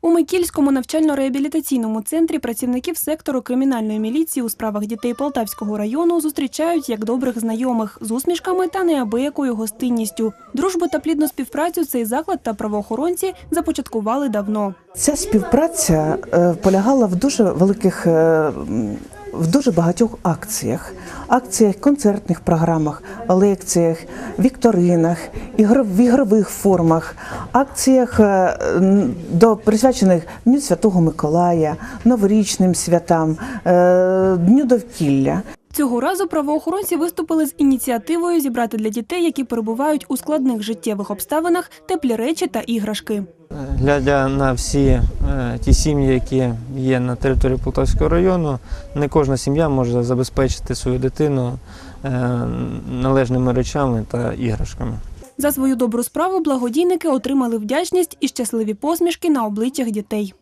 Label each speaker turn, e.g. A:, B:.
A: У Микільському навчально-реабілітаційному центрі працівників сектору кримінальної міліції у справах дітей Полтавського району зустрічають як добрих знайомих з усмішками та неабиякою гостинністю. Дружбу та плідну співпрацю цей заклад та правоохоронці започаткували давно.
B: Ця співпраця е, полягала в дуже великих. Е, В дуже багатьох акціях, акціях, концертних програмах, лекціях, вікторинах, в ігрових формах, акціях е, до присвячених Дню Святого Миколая, новорічним святам, е, Дню довкілля.
A: Цього разу правоохоронці виступили з ініціативою зібрати для дітей, які перебувають у складних життєвих обставинах, теплі речі та іграшки.
C: Глядя на всі е, ті сім'ї, які є на території Полтавського району, не кожна сім'я може забезпечити свою дитину е, належними речами та іграшками.
A: За свою добру справу благодійники отримали вдячність і щасливі посмішки на обличчях дітей.